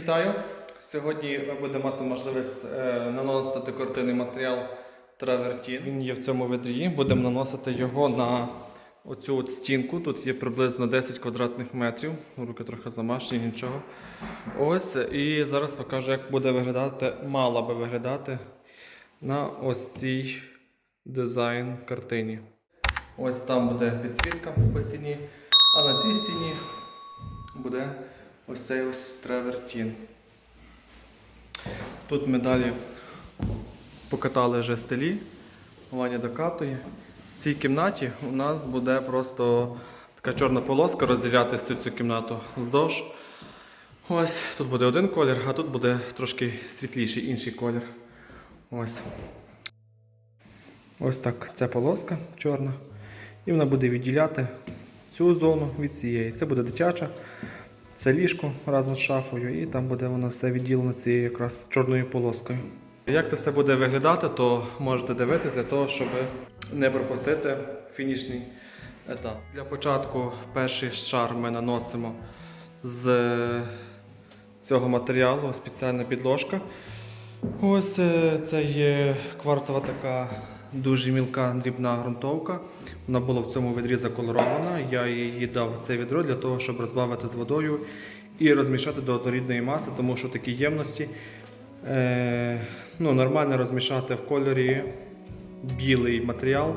Вітаю! Сьогодні ми будемо мати можливість е, наносити декоративний матеріал травертін. Він є в цьому відрі. Будемо наносити його на оцю от стінку. Тут є приблизно 10 квадратних метрів. Руки трохи замашені, нічого. Ось. І зараз покажу, як буде виглядати, мала би виглядати на ось цій дизайн картині. Ось там буде підсвітка по стіні, а на цій стіні буде ось цей ось тревертін. Тут ми далі покатали вже стелі, Ваня докатує. В цій кімнаті у нас буде просто така чорна полоска розділяти всю цю кімнату вздовж. Ось тут буде один колір, а тут буде трошки світліший інший колір. Ось. Ось так ця полоска чорна. І вона буде відділяти цю зону від цієї. Це буде дитяча, це ліжко разом з шафою, і там буде воно все відділено цією якраз чорною полоскою. Як це все буде виглядати, то можете дивитись для того, щоб не пропустити фінішний етап. Для початку перший шар ми наносимо з цього матеріалу, спеціальна підложка. Ось е, це є кварцева така дуже мілка дрібна ґрунтовка. Вона була в цьому відрі заколорована. Я її дав в це відро для того, щоб розбавити з водою і розмішати до однорідної маси, тому що такі ємності е, ну, нормально розмішати в кольорі білий матеріал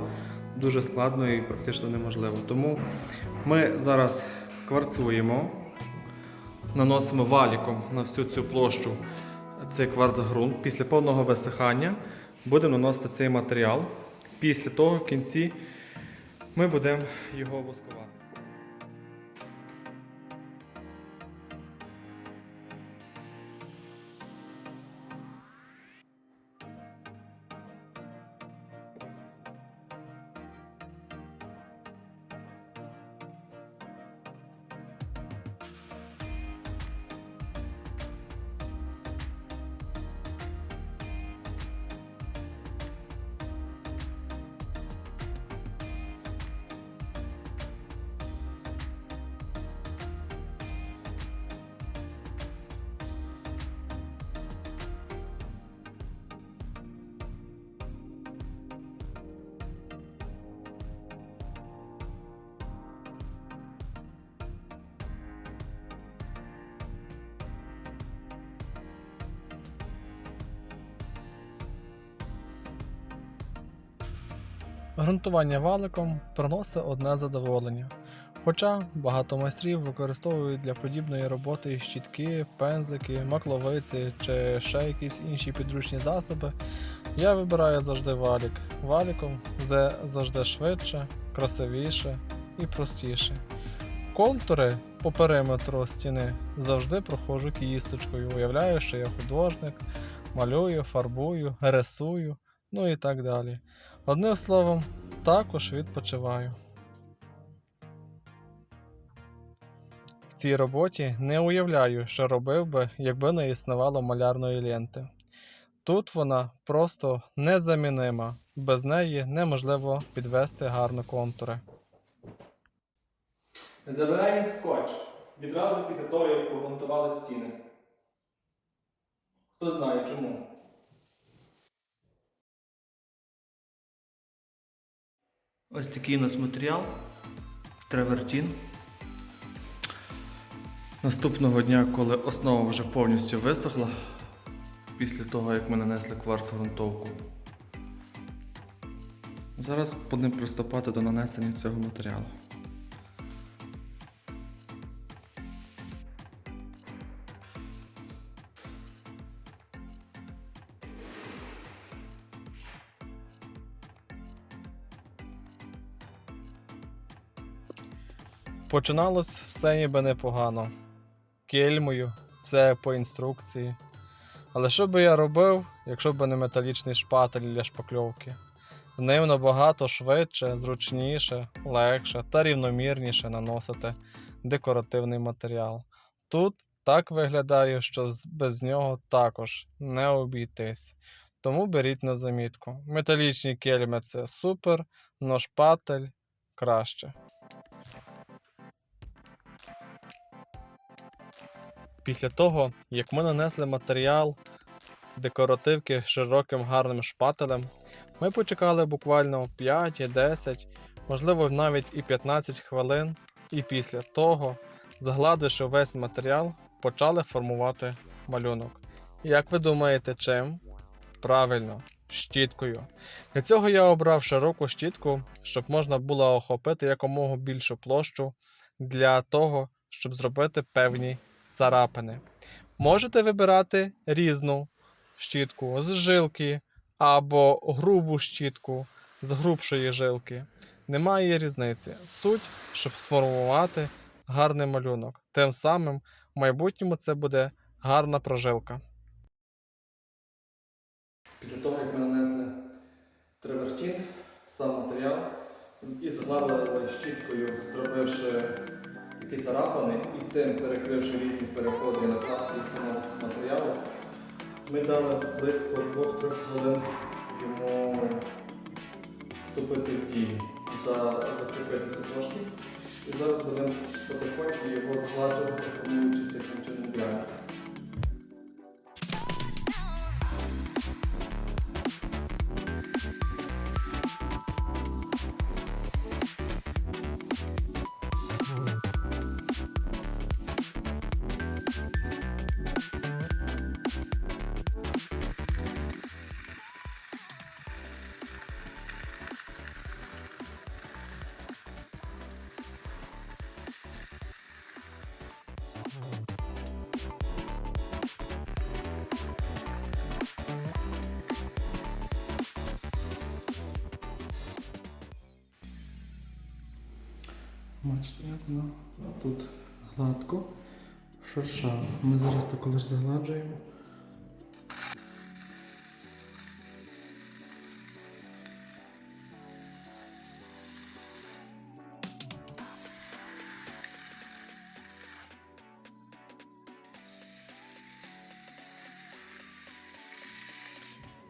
дуже складно і практично неможливо. Тому ми зараз кварцуємо наносимо валіком на всю цю площу цей кварцґрунт. Після повного висихання будемо наносити цей матеріал. Після того в кінці ми будемо його воскувати. Грунтування валиком приносить одне задоволення. Хоча багато майстрів використовують для подібної роботи щітки, пензлики, макловиці чи ще якісь інші підручні засоби, я вибираю завжди валік. Валіком це завжди швидше, красивіше і простіше. Контури по периметру стіни завжди проходжу кісточкою. Уявляю, що я художник, малюю, фарбую, рисую, ну і так далі. Одним словом, також відпочиваю. В цій роботі не уявляю, що робив би, якби не існувало малярної ленти. Тут вона просто незамінима, без неї неможливо підвести гарно контури. Забираємо скотч відразу після того, як погрунтували стіни. Хто знає чому? Ось такий у нас матеріал. Тревертін. Наступного дня, коли основа вже повністю висохла, після того як ми нанесли кварц грунтовку. Зараз будемо приступати до нанесення цього матеріалу. Починалось все ніби непогано. Кельмою, все по інструкції. Але що би я робив, якщо б не металічний шпатель для шпакльовки? Ним набагато швидше, зручніше, легше та рівномірніше наносити декоративний матеріал. Тут так виглядає, що без нього також не обійтись. Тому беріть на замітку. Металічні кельми це супер, но шпатель краще. Після того, як ми нанесли матеріал декоративки широким гарним шпателем, ми почекали буквально 5, 10, можливо навіть і 15 хвилин, і після того, згладивши весь матеріал, почали формувати малюнок. Як ви думаєте, чим? Правильно, щіткою. Для цього я обрав широку щітку, щоб можна було охопити якомога більшу площу для того, щоб зробити певні царапини. Можете вибирати різну щітку з жилки або грубу щітку з грубшої жилки. Немає різниці. Суть, щоб сформувати гарний малюнок. Тим самим в майбутньому це буде гарна прожилка. Після того, як ми нанесли тривертін, сам матеріал і згладили щіткою, зробивши такі царапини і тим перекривши різні переходи на клапки самого матеріалу, ми дали близько 2-3 хвилин йому вступити в дію, за, закріпитися трошки. І зараз будемо потихоньку його згладжувати, формуючи таким чином глянець. Бачите, як воно тут гладко, шершаво. Ми зараз також загладжуємо.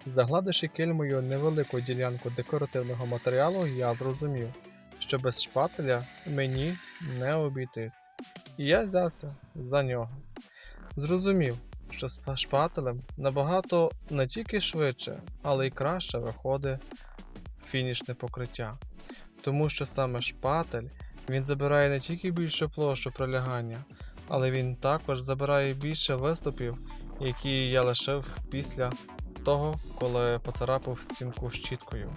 Загладивши кельмою невелику ділянку декоративного матеріалу, я зрозумів, що без шпателя мені не обійтись. І я взявся за нього. Зрозумів, що з шпателем набагато не тільки швидше, але й краще виходить фінішне покриття. Тому що саме шпатель він забирає не тільки більшу площу прилягання, але він також забирає більше виступів, які я лишив після того, коли поцарапав стінку щіткою.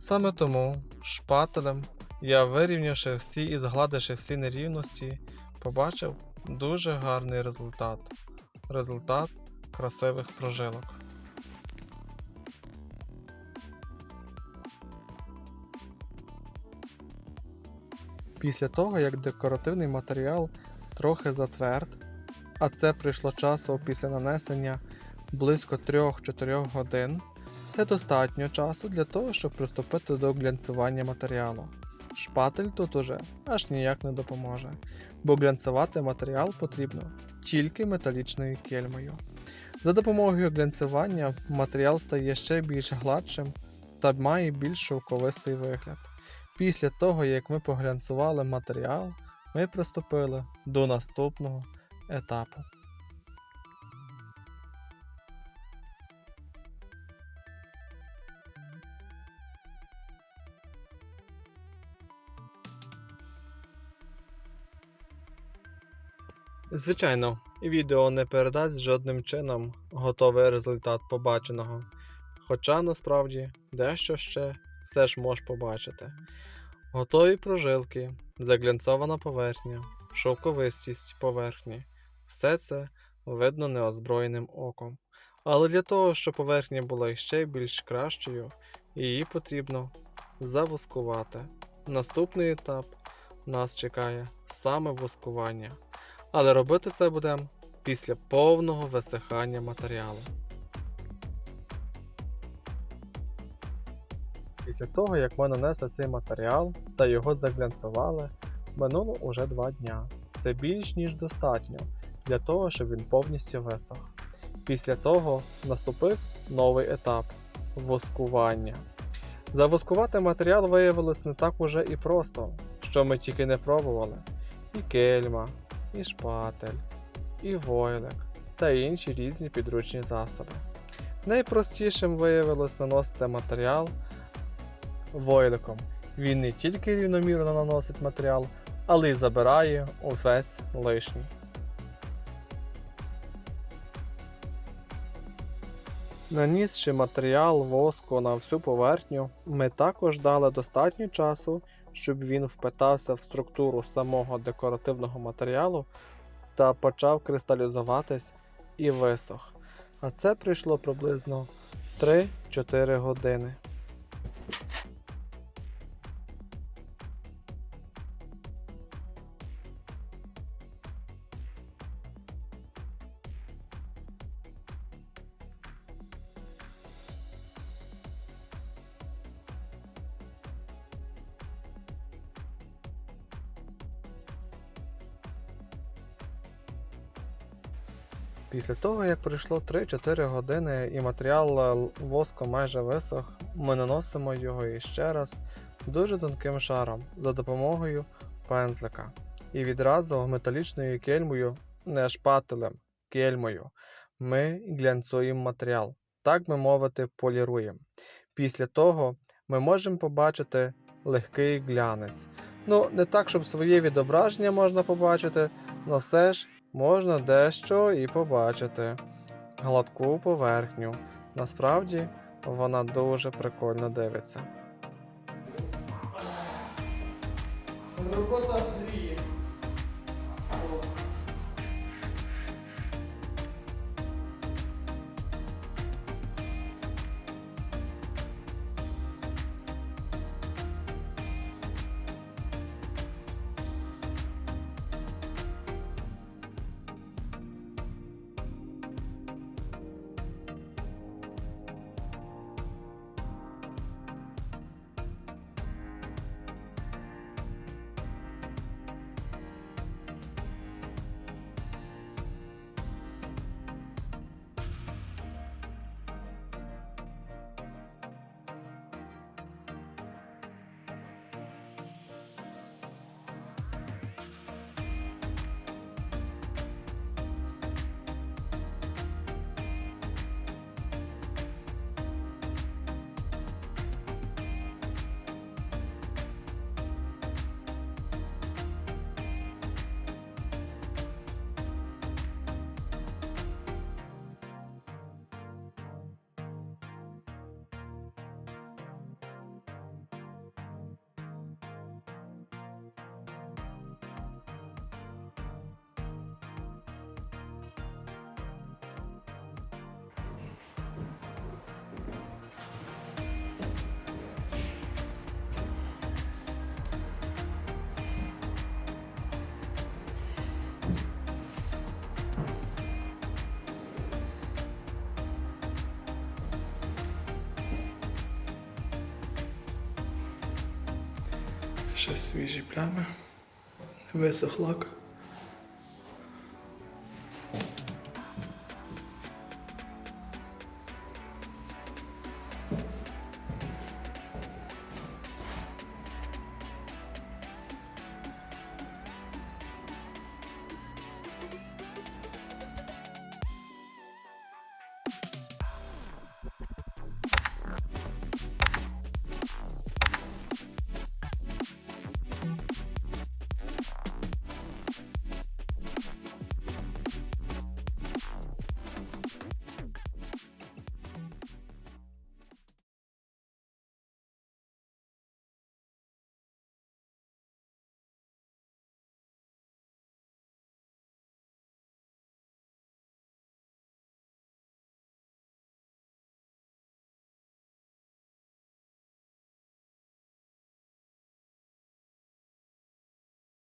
Саме тому шпателем я, вирівнявши всі і згладивши всі нерівності, побачив дуже гарний результат. Результат красивих прожилок. Після того, як декоративний матеріал трохи затверд, а це прийшло часу після нанесення близько 3-4 годин, це достатньо часу для того, щоб приступити до глянцювання матеріалу. Шпатель тут уже аж ніяк не допоможе, бо глянцювати матеріал потрібно тільки металічною кельмою. За допомогою глянцювання матеріал стає ще більш гладшим та має більш шовковистий вигляд. Після того, як ми поглянцювали матеріал, ми приступили до наступного етапу. Звичайно, відео не передасть жодним чином готовий результат побаченого. Хоча насправді дещо ще все ж можеш побачити. Готові прожилки, заглянцована поверхня, шовковистість поверхні. Все це видно неозброєним оком. Але для того, щоб поверхня була ще більш кращою, її потрібно завоскувати. Наступний етап нас чекає саме воскування. Але робити це будемо після повного висихання матеріалу. Після того, як ми нанесли цей матеріал та його заглянцювали, минуло уже два дня. Це більш ніж достатньо для того, щоб він повністю висох. Після того наступив новий етап воскування. Завоскувати матеріал виявилось не так уже і просто, що ми тільки не пробували. І кельма, і шпатель, і войлик та інші різні підручні засоби. Найпростішим виявилось наносити матеріал войликом. Він не тільки рівномірно наносить матеріал, але й забирає увесь лишній. Нанісши матеріал воску на всю поверхню, ми також дали достатньо часу, щоб він впитався в структуру самого декоративного матеріалу та почав кристалізуватись і висох. А це прийшло приблизно 3-4 години. Після того, як пройшло 3-4 години і матеріал е, воску майже висох, ми наносимо його іще раз дуже тонким шаром за допомогою пензлика. І відразу металічною кельмою, не шпателем, кельмою, ми глянцюємо матеріал, так би мовити, поліруємо. Після того ми можемо побачити легкий глянець. Ну, не так, щоб своє відображення можна побачити, але все ж можна дещо і побачити. Гладку поверхню. Насправді вона дуже прикольно дивиться. Робота гріє. Ще свіжі плями. Висох лак.